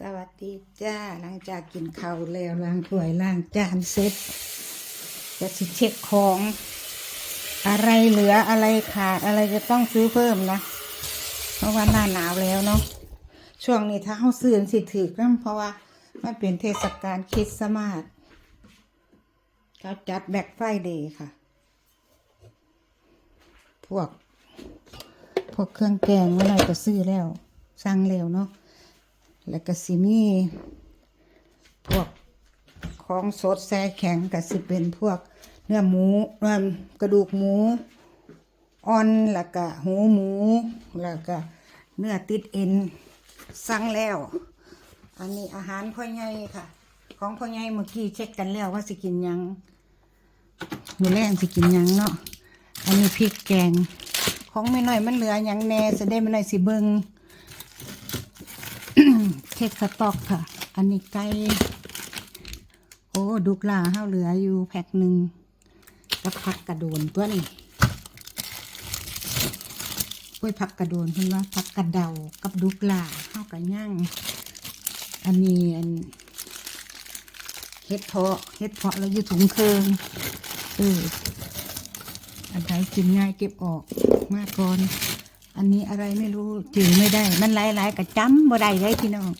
สวัสดีจ้าหลังจากกินข้าวแล้วล้างถ้วยล้างจานเสร็จจะสิเช็คของอะไรเหลืออะไรขาดอะไรจะต้องซื้อเพิ่มนะ เพราะว่าหน้าหนาวแล้วเนาะช่วงนี้ถ้าเขาซื้อสิถือก็เพราะว่ามันเป็นเทศกาลคริสต์มาสเขาจัดแบ็คไฟเดย์ค่ะ พวก พวกเครื่องแกงอะไรก็ซื้อแล้วสั่งแล้วเนาะ แล้วก็สิมีพวกของสดแซ่แข็งก็สิเป็นพวกเนื้อหมูเอิ่มกระดูกหมูอ่อนแล้วก็หูหมู แล้วก็เนื้อติดเอ็นสั่งแล้ว อันนี้อาหารพ่อใหญ่ค่ะ ของพ่อใหญ่เมื่อกี้เช็คกันแล้วว่าสิกินยังมือแรงสิกินยังเนาะอันนี้พริกแกง ของไม่น้อยมันเหลือยังแน่จะได้ไม่น้อยสิเบิง เช็คสต็อกค่ะ อันนี้ไก่โอ้ดุกลาเฮาเหลืออยู่แพ็คหนึ่งกับผักกระโดนตัวนี้กล้วยผักกระโดนเพิ่นว่าผักกระเดากับดุกลาเฮากับย่างอันนี้อันเฮ็ดเพาะเฮ็ดเพาะแล้วอยู่ถุงเคิงเอออันไหนกินง่ายเก็บออกมาก่อน อันนี้อะไรไม่รู้จืดไม่ได้ มันหลายๆกระจำบ่ได้เลยพี่น้อง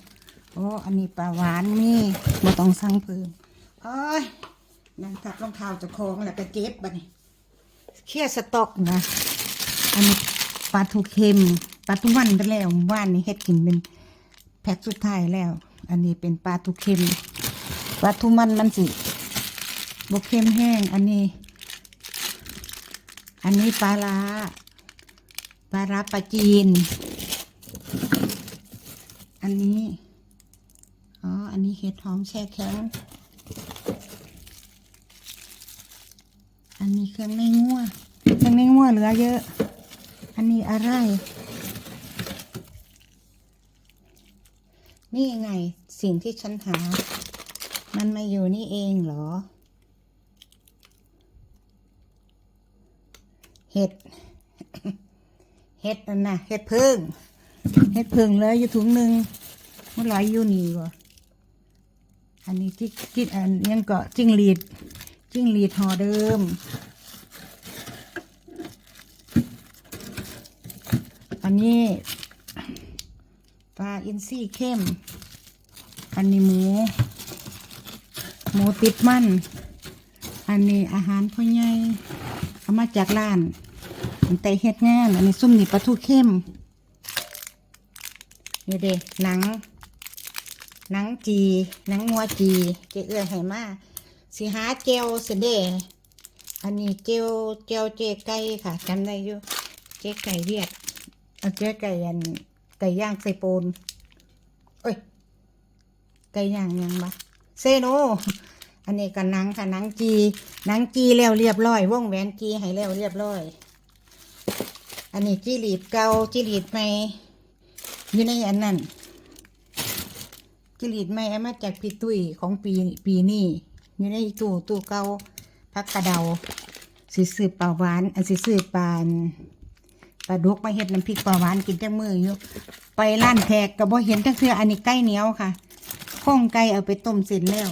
โอ้อันนี้ปลาหวานมีบ่ต้องสั่งเพิ่มโอ้ยนั่งทับรองเท้าจะคองแล้วก็เจ็บบัดนี้เคลียร์สต็อกนะอันนี้ปลาทูเค็มปลาทูมันไปแล้วว่านนี่เฮ็ดกินเป็นแพ็คสุดท้ายแล้ว อันนี้เป็นปลาทูเค็มปลาทูมันมันสิบกเค็มแห้ง อันนี้ อันนี้ปลาลา ปลาร้าปลาจีน อันนี้ อ๋อ อันนี้เห็ดหอมแช่แข็ง อันนี้เครื่องในงัวเครื่องในงัวเหลือเยอะ อันนี้อะไร นี่ไงสิ่งที่ฉันหา มันมาอยู่นี่เองเหรอ เห็ด เห็ดนั่นนะเห็ดเพึ่งเห็ดเพึ่งเลยอยู่ถุงหนึ่งมันลอยอยู่นี่วะอันนี้ที่ที่อันยังเกาะจิ้งหรีดจิ้งหรีดห่อเดิมอันนี้ปลาอินทรีเข้ม อันนี้หมู หมูติดมัน อันนี้อาหารพ่อใหญ่เอามาจากร้าน มันไตเฮ็ดงานอันนี้ซุ่มนี่ปลาทูเข้มนี่เด้หนัง หนังจี หนังงัวจี เจเอื้อให้มาสิหาเจลเสเดอันนี้เจลเจลเจไก่ค่ะจำได้อยู่ เจไก่เวียดเอาเจไก่อันไก่ย่างใส่ปูนเอ้ย ไก่ย่างยังบะเซโน อันนี้ก็หนังค่ะหนังจีหนังจีแล้วเรียบร้อย วงแหวนจีให้แล้วเรียบร้อย อันนี้จีหลีดเก่าจีหลีดใหม่อยู่ในอันนั้นจีหลีดใหม่เอามาจากพี่ตุ้ยของปีปีนี้อยู่ในตู้ตู้เก่าพักกระเดาสิซื้อปลาหวานอันสิซื้อปลานปลาดุกมาเฮ็ดน้ำพริกปลาหวานกินจังมืออยู่ไปร้านแขกก็บ่เห็นจังเทื่ออันนี้ไก่เหนียวค่ะข้องไก่เอาไปต้มเสร็จแล้ว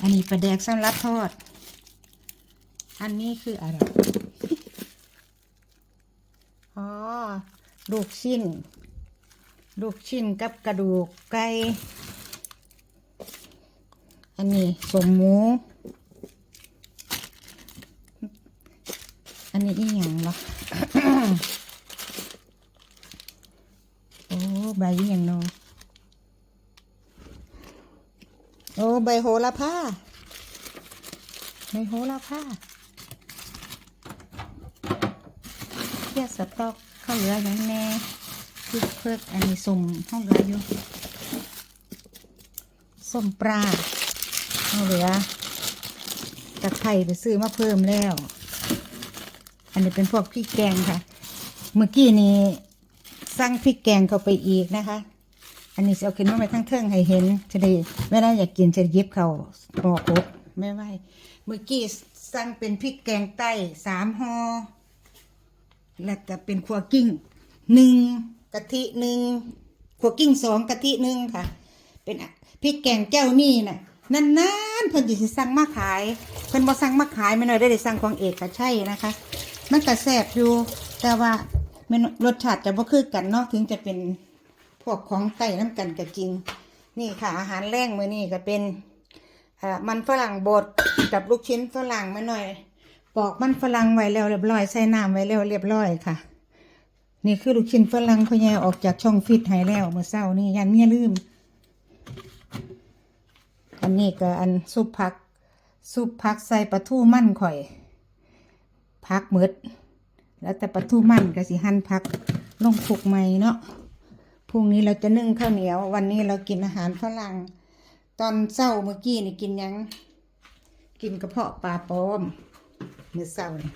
อันนี้ปลาแดกสำหรับทอด อันนี้คืออะไร ลูกชิ้น ลูกชิ้นกับกระดูกไก่ อันนี้สมหมู อันนี้อีหยังวะโอ้ใบอีหยังเนาะโอ้ใบโหระพาใบโหระพาเทียสต๊อก ข้าวเหลืออย่างแน่พริกเพิกอันนี้ส้มห้องเหลืออยู่ส้มปลาข้าวเหลือตะไคร้ไปซื้อมาเพิ่มแล้ว อันนี้เป็นพวกพริกแกงค่ะ เมื่อกี้นี้สั่งพริกแกงเข้าไปอีกนะคะ อันนี้จะเอาขึ้นมาไว้ทั้งเทิงให้เห็นจะได้เวลาอยากกินจะได้หยิบเขาหม้อกบไม่ไหวเมื่อกี้สั่งเป็นพริกแกงใต้สามห่อ แล้วก็เป็นขัวกิ้งหนึ่งกะทิหนึ่งขัวกิ้งสองกะทิหนึ่งค่ะ เป็นพริกแกงเจ้านี่น่ะนานๆเพิ่นจะสิสั่งมาขาย เพิ่นบ่สั่งมาขายไม่น้อยได้ได้สั่งของเอกก็ใช่นะคะ มันก็แซ่บอยู่ แต่ว่ามันรสชาติจะบ่คือกันเนาะถึงจะเป็นพวกของไต้น้ำกันก็จริง นี่ค่ะ อาหารแรงมื้อนี้ก็เป็นมันฝรั่งบดกับลูกชิ้นฝรั่งมาหน่อย ปอกมันฝรั่งไว้แล้วเรียบร้อยใส่น้ำไว้แล้วเรียบร้อยค่ะ นี่คือลูกชิ้นฝรั่งพ่อใหญ่ออกจากช่องฟิตให้แล้วเมื่อเช้านี่ยันเมียลืม อันนี้ก็อันซุปผักซุปผักใส่ปลาทูมั่นข่อยผักมืดแล้วแต่ปลาทูมั่นก็สิหั่นผักลงคลุกใหม่เนาะพรุ่งนี้เราจะนึ่งข้าวเหนียว วันนี้เรากินอาหารฝรั่งตอนเช้าเมื่อกี้นี่กินยัง กินกระเพาะปลาปลอม มื้อเช้านี่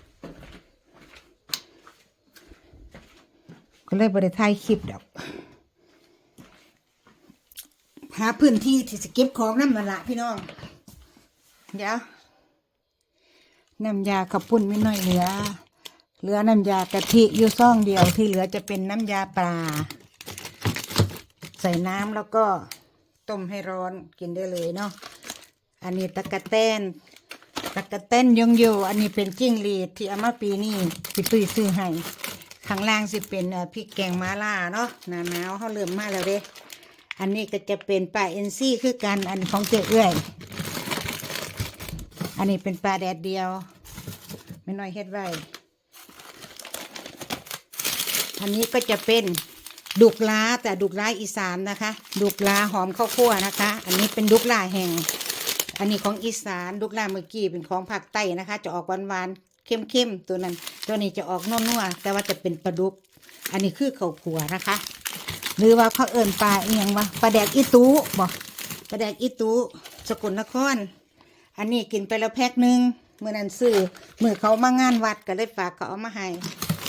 ก็เลยบริถ่ายคลิปดอกหาพื้นที่ที่จะเก็บของน้ำมันละพี่น้อง เดี๋ยวน้ำยาขับปุ่นไม่น้อยเหลือ เหลือน้ำยากะทิอยู่ซ่องเดียวที่เหลือจะเป็นน้ำยาปลา ใส่น้ำแล้วก็ต้มให้ร้อนกินได้เลยเนาะอันนี้ตะกะแตน ตะกะแตนยงอยู่ อันนี้เป็นจิ้งหรีดที่เอามาปีนี้พี่ตุ้ยซื้อให้ข้างล่างสิเป็นพริกแกงมาล่าเนาะหนาหนาวเขาเริ่มมาแล้วเด้อันนี้ก็จะเป็นปลาเอ็นซี่คือกันอันของเจ๊เอื้อย อันนี้เป็นปลาแดดเดียว ไม่น้อยเฮ็ดไว้อันนี้ก็จะเป็นดุกล้าแต่ดุกล้าอีสานนะคะ ดุกล้าหอมข้าวคั่วนะคะ อันนี้เป็นดุกล้าแห้ง อันนี้ของอีสานดุกล้าเมื่อกี้เป็นของภาคใต้นะคะ จะออกหวานๆเข้มๆตัวนั้น ตัวนี้จะออกนัวๆแต่ว่าจะเป็นปลาดุก อันนี้คือข้าวคั่วนะคะ หรือว่าเขาเอิ่นปลาเอียงวะปลาแดกอีตู้บอกปลาแดกอีตู้สกลนคร อันนี้กินไปแล้วแพ็คหนึ่งเมื่อนั้นซื้อเมื่อเขามางานวัดก็เลยฝากเขาเอามาให้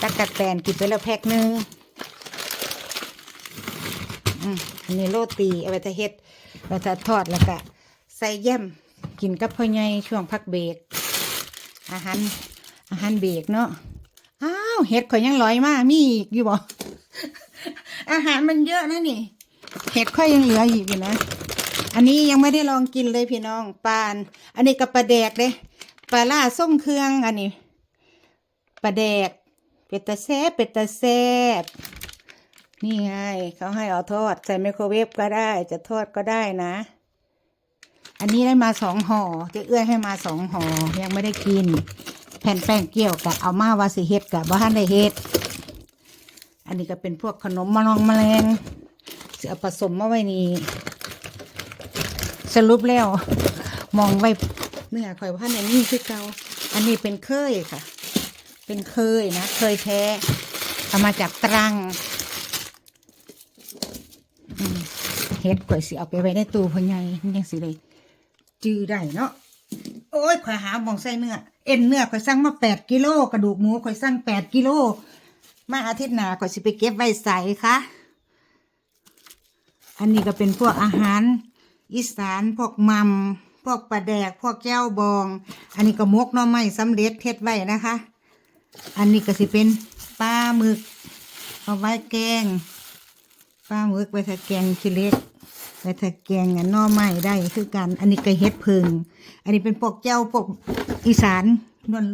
ตะกัดแตนกินไปแล้วแพ็คหนึ่งอันนี้โรตีเอาไปทะเฮ็ดเอาไปทะทอดแล้วก็ ใส่แย่มกินกับพ่อใหญ่ช่วงพักเบรกอาหารอาหารเบรกเนาะอ้าวเห็ดข่อยยังลอยมามีอีกอยู่บ่อาหารมันเยอะนะนี่ เห็ดค่อยยังเหลืออีกอยู่นะ อันนี้ยังไม่ได้ลองกินเลยพี่น้องปลาอันอันนี้กับปลาแดกเลยปลาล่าส้มเครื่องอันนี้ปลาแดก เป็ดตาแซบเป็ดตาแซบนี่ไงเขาให้เอาทอดใส่ไมโครเวฟก็ได้จะทอดก็ได้นะ อันนี้ได้มาสองห่อเจะเอื้อยให้มาสองห่อยังไม่ได้กิน แผ่นแป้งเกี่ยวกับเอามาวาสิเฮ็ดกับบ้านได้เฮ็ดอันนี้ก็เป็นพวกขนมมะลองแมลงเสือผสมมาไว้นี่สรุปแล้ว มองไว้เนื้อข่อยว่าในนี่คือเกาอันนี้เป็นเคยค่ะ เป็นเคยนะ เคยแท้เอามาจากตรังเฮ็ดข่อยสิเอาไปไว้ในตู้พ่อใหญ่ยังสิเลย จื้อได้เนาะโอ้ยข่อยหาหมองใส่เนื้อเอ็นเนื้อข่อยสั่งมาแปดกิโลกระดูกหมูข่อยสั่งแปดกิโลมาอาทิตย์หน้าก็สิไปเก็บไว้ใส่ค่ะอันนี้ก็เป็นพวกอาหาร อีสานพวกมัมพวกปลาแดก พวกแก้วบอง อันนี้ก็มกน่อไม้สำเร็จเทศไว้นะคะ อันนี้ก็สิเป็นปลาหมึก เอาไว้แกงปลาหมึกไว้ถ้าแกงชิเล็ก ไว้ถ้าแกงอันหน่อไม้ได้คือกัน อันนี้ก็เฮ็ดเพิง อันนี้เป็นพวกแก้วพวกอีสาน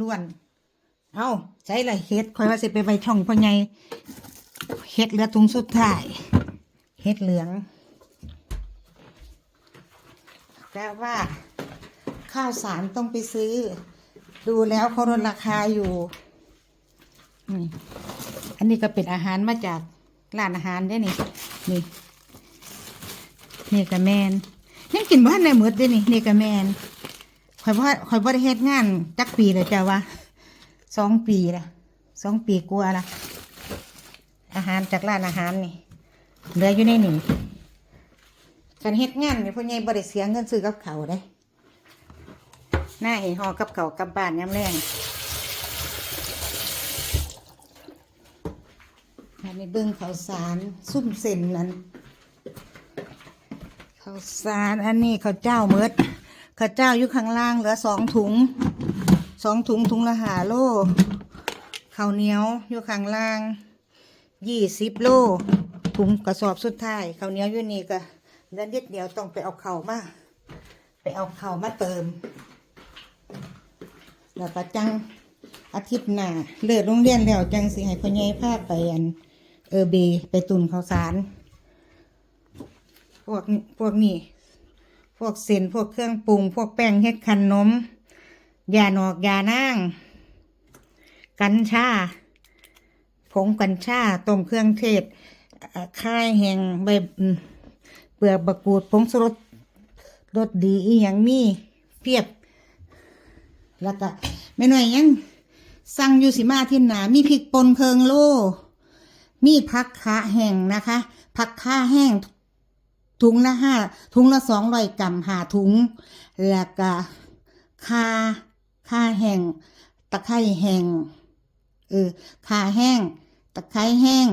ล้วนๆ เอาใช้ละเฮ็ดคอยว่าสิไปไว้ช่องพ่อใหญ่เฮ็ดเหลือถุงสุดท้ายเฮ็ดเหลืองแต่ว่า ข้าวสารต้องไปซื้อ ดูแล้วเขาลดราคาอยู่อันนี้ก็เป็นอาหารมาจากร้านอาหารได้นี่นี่ นี่กะแมนยังกินบ้านในหมดด้นี่นี่กะแมนคอยว่าคอยว่าได้เฮ็ดงานจักปีเลยจ้าวะสองปีละสองปีกว่าละอาหารจากร้านอาหารนี่เหลืออยู่ในนี่การเฮ็ดงานนี่พ่อใหญ่บริเสียเงินซื้อกับเขาวได้หน้าเห็นห่อกับเขากับบ้านย้ำแรงอันนี้เบิ้งข้าวสารซุ่มเส้นนั้น ข้าวสารอันนี้ข้าวเจ้าเมดข้าวเจ้าอยู่ข้างล่างเหลือสองถุงสองถุงถุงละหาโลข้าวเหนียวอยู่ข้างล่างยี่สิบโลถุงกระสอบสุดท้ายข้าวเหนียวอยู่นี่ก็เดินนิดเดียวต้องไปเอาเข่าวมาไปเอาเข่าวมาเติม แล้วก็จังอาทิตย์หน้าเลิกโรงเรียนแล้วจังสิให้พ่อใหญ่พาไปอันเออเบไปตุนข้าวสาร พวกพวกนี้ พวกเส้นพวกเครื่องปรุง พวกแป้งเฮ็ดขนมยาหนอกยานางกัญชาผงกัญชาต้มเครื่องเทศเอ่อค่ายแห้งใบเปลือกบะกูดผงสรสรสดีอีหยังมีเพียบ แล้วก็ไม่หน้อยยังสั่งยูสิมาที่หนามีพริกปนเพิงโล มีผักขาแห้งนะคะผักขาแห้ง ถุงละห้าถุงละสองร้อยกรัมหาถุง แล้วก็คาคาแห้งตะไคร้แห้งเออคาแห้ง ตะไคร้แห้ง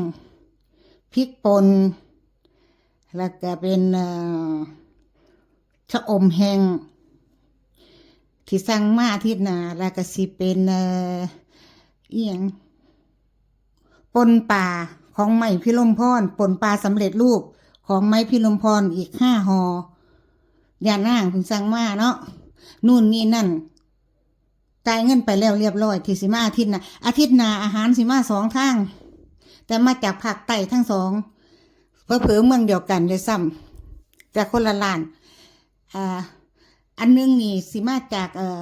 พริกป่นแล้วก็เป็นชะอมแห้งที่สั่งมาทิตย์หน้าแล้วก็สิเป็นเอียงปนป่าของไม้พิลมพรปนป่าสำเร็จรูป ของไม้พิลมพรอีกห้าหอยาน่างเพิ่งสั่งมาเนาะนู่นนี่นั่นจ่ายเงินไปแล้วเรียบร้อยที่สิมาอาทิตย์นะอาทิตย์นาอาหารสิมาสองทาง แต่มาจากภาคใต้ทั้งสองเพื่อเผือเมืองเดียวกันเลยซ้ำแต่คนละล้านอ่าอันหนึงนี่สิมาจากเออ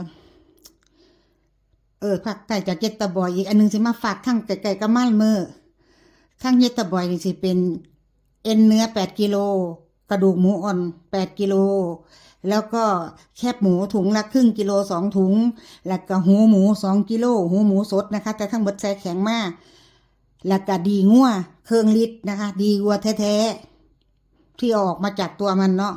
เออผักไก่จากเยตตาบอยอีกอันหนึงสิมาฝากทั้งไก่ไก่กับมันเมื่อทั้งเยตตาบอยนี่สิเป็น เอ็นเนื้อแปดกิโล กระดูกหมูอ่อนแปดกิโล แล้วก็แคบหมูถุงละครึ่งกิโลสองถุง แล้วก็หูหมูสองกิโล หูหมูสดนะคะ แต่ทั้งหมดใส่แข็งมาก แล้วก็ดีงัวเครื่องลิตรนะคะ ดีวัวแท้ๆที่ออกมาจากตัวมันเนาะ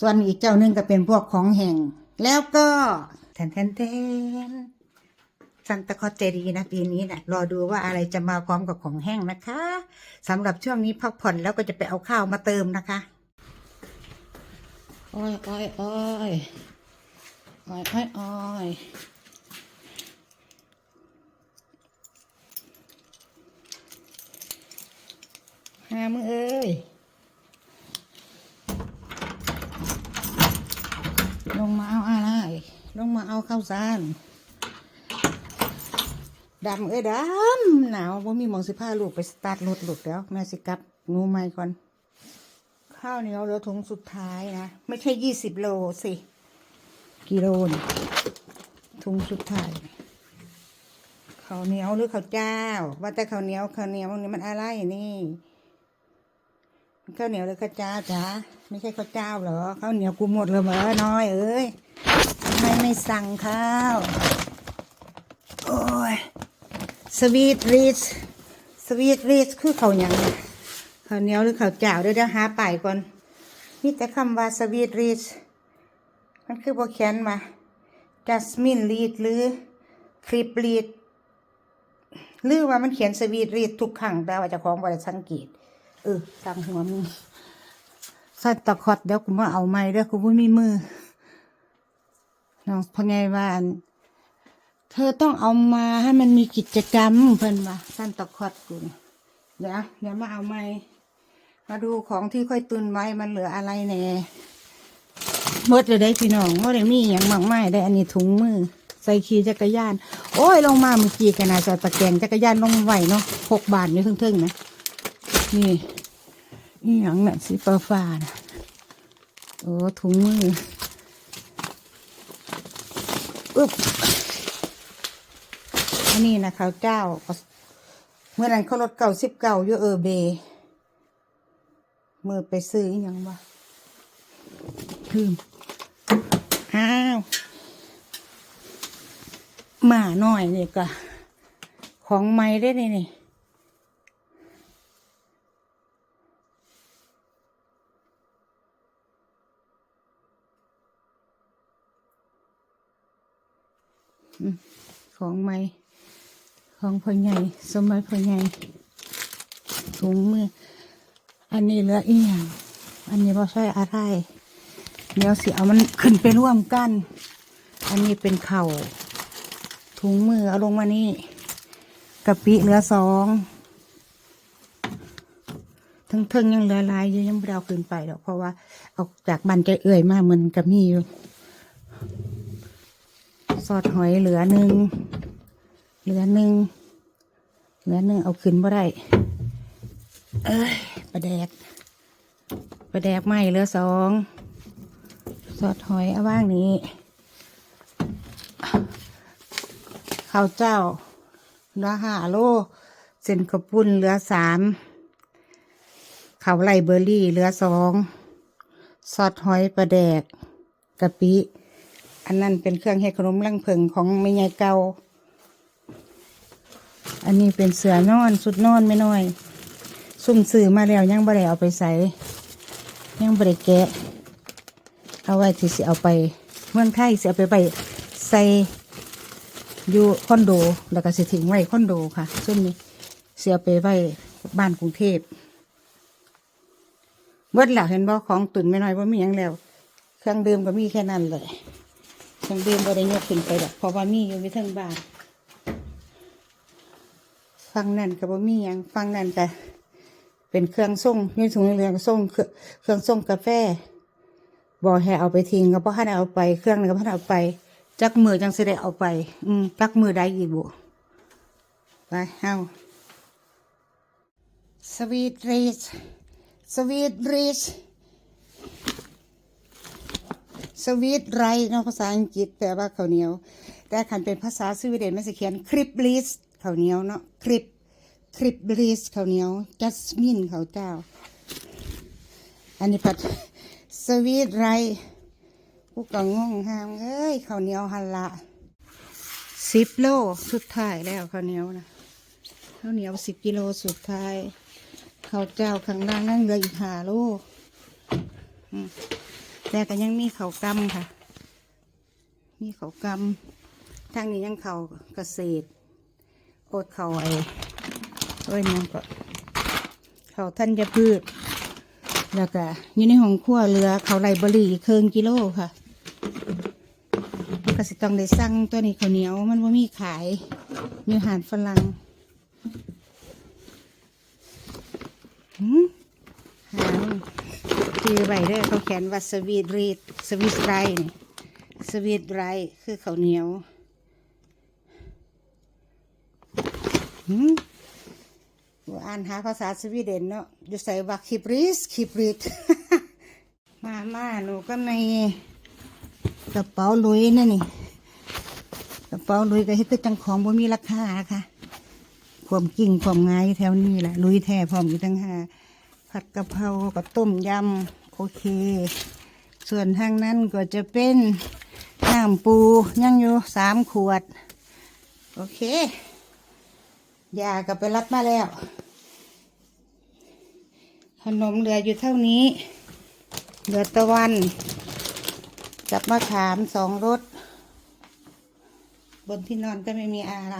ส่วนอีกเจ้าหนึงก็เป็นพวกของแห้งแล้วก็แทนแทนแทน ซันตาคอสเจดีนะปีนี้นะรอดูว่าอะไรจะมาพร้อมกับของแห้งนะคะสำหรับช่วงนี้พักผ่อนแล้วก็จะไปเอาข้าวมาเติมนะคะอ้อยอ้อยอ้อยอ้อยอ้อยอ้อยหามึงเอ้ยลงมาเอาอะไรลงมาเอาข้าวสาร ดำเอ้ยดำหนาวว่ามีหมองสิผ้าลูกไปสตาร์ทรถลูกแล้ว แม่สิกับงูไม่ก่อน ข้าวเหนียวเหลือถุงสุดท้ายนะ ไม่ใช่ยี่สิบโลสิกิโลนถุงสุดท้ายข้าวเหนียวหรือข้าวเจ้า ว่าแต่ข้าวเหนียวข้าวเหนียวนี่มันอะไรนี่ข้าวเหนียวหรือข้าวเจ้าจ้าไม่ใช่ข้าวเจ้าเหรอข้าวเหนียวกูหมดเลยเหรอน้อยเอ้ยทำไมไม่สั่งข้าว สวีทรีสสวีทรีสคือเขาวหยังเขาเหนียวหรือเขาเจ้าเดี๋ยวเดี๋ยวหาป้ายก่อนมีแต่คำว่าสวีทรีสมันคือโบเขียนมาจัสมินรีดหรือคลิปรีดหรือว่ามันเขียนสวีทรีดทุกครั้งแต่ว่าจะของบริสังเกตเออสั่งหัวมึงสัตว์ตะคอดเดี๋ยวกูมาเอาไม้เดี๋ยวกูไม่มีมือน้องพ่อไงว่าอัน เธอต้องเอามาให้มันมีกิจกรรมเพิ่นว่าสั้นตะคอดกูนี่เดี๋ยวเดี๋ยวมาเอาไม้มาดูของที่ค่อยตุนไว้มันเหลืออะไรแน่หมดเลยได้พี่น้องว่าได้มีอย่างมากมายได้อันนี้ถุงมือ ใส่ขี่จักรยาน โอ้ยลงมาเมื่อกี้กันนะจะตะแกงจักรยานลงไหวเนาะหกบาทนี่ทึ่งๆนะนี่นี่อย่างน่ะสีฟ้าฟ้านะโอ้ถุงมืออึ๊บ อันนี้นะข้าวเจ้า เมื่อนั้นเขาลดเก่าสิบเก่าอยู่เออเบมือไปซื้ออยังวะลืมอ้าวหมาหน่อยนี่ก็ของใหม่ได้นี่นี่ของใหม่ ของพ่อใหญ่สมัยพ่อใหญ่ถุงมือ อันนี้เหลืออีกอย่างอันนี้บ่ใช่อะไร เดี๋ยวสิเอามันขึ้นไปร่วมกัน อันนี้เป็นเข่าถุงมือเอาลงมานี่กะปิเหลือสองทั้งเทิงยังเหลือลายยังไม่เอาขึ้นไปหรอกเพราะว่าเออกจากบันใจเอื่อยมากมันก็มีอยู่ซอสหอยเหลือหนึ่ง เหลือหนึ่งเหลือหนึ่งเอาขึ้นบ่ได้ เอ้ยประแดกประแดกไหมเหลือสองซอสหอยเอาว่างนี้ข้าวเจ้าเหลือห้าโลเส้นกระปุ้นเหลือสามเขาวไรเบอร์รี่เหลือสองซอสหอยปลาแดกกะปิ อันนั้นเป็นเครื่องเฮ็ดขนมลังเพิงของแม่ยายเกา อันนี้เป็นเสือนอนสุดนอนไม่น้อย ซุ่มซื้อมาแล้วยังบ่ได้เอาไปใส่ยังบ่ได้แกะ เอาไว้ที่สิเอาไป เมืองไทยสิเอาไปไปใส่อยู่คอนโดแล้วก็สิทิ้งไว้คอนโดค่ะซุ่มนี้เสิเอาไปไว้บ้านกรุงเทพเบิดแล้วเห็นบ่ของตุนไม่น้อยว่ามียังแล้ว เครื่องดื่มก็มีแค่นั้นเลยเครื่องดื่มก็ได้ยกขึ้นไปดอกเพราะว่ามีอยู่ในทั้งบ้าน ฟังนั่นก็บ่มีหยังฟังนั่นก็เป็นเครื่องส่งนี่ถุงเรืองส่งเครื่องเครื่องส่งกาแฟบ่ให้เอาไปทิ้งก็บ่ให้เอาไปเครื่องนึงก็บ่ให้เอาไป จักมือจังสิได้เอาไป อืมจักมือได้อีกบ่ไปเฮาสวีทรีสสวีทริชสวีทไรเนาะภาษาอังกฤษแปลว่าข้าวเหนียว แต่คันเป็นภาษาสวีเดนมันจะเขียนคริปลิส ข้าวเหนียวเนาะคริปคริปลิสข้าวเหนียวจัสมินข้าวเจ้า อันนี้ผัดสวีทไรกูก็งงหามเอ้ยข้าวเหนียวหันละสิบโลสุดท้ายแล้วข้าวเหนียวนะข้าวเหนียวสิบกิโลสุดท้ายข้าวเจ้าข้างล่างนั่งเหลืออีกหาโลแต่ก็ยังมีข้าวกำค่ะ มีข้าวกำทางนี้ยังข้าวเกษตร โอดข้าไอ้โอ้ยนั่นก็ข้าท่านจะพืช แล้วก็อยู่ในห้องครัวเรือเขาไรบรีเคิงกิโลค่ะก็สิต้องได้สั่งตัวนี้ข้าวเหนียวมันว่ามีขาย มีอาหารฝรั่งหืมหางคือใบเด้อเขาเขียนว่าสวีทรีดสวีทไรสวีทไรคือข้าวเหนียว หืมว่าอ่านหาภาษาสวีเดนเนาะอยู่ใส่ว่าคิบริสคิบริดมามาหนูก็ในกระเป๋าลุยนั่นนี่กระเป๋าลุยก็เฮ็ดจังของบ่มีราคาค่ะความกิ่งความงายแถวนี้แหละลุยแท้พร้อมอยู่ทั้งหาผัดกะเพรากับต้มยำโอเค ส่วนทางนั้นก็จะเป็นน้ำปูยังอยู่สามขวด โอเค ยาก็ไปรับมาแล้ว ขนมเหลืออยู่เท่านี้ เหลือตะวันกับมะขามสองรสบนที่นอนก็ไม่มีอะไร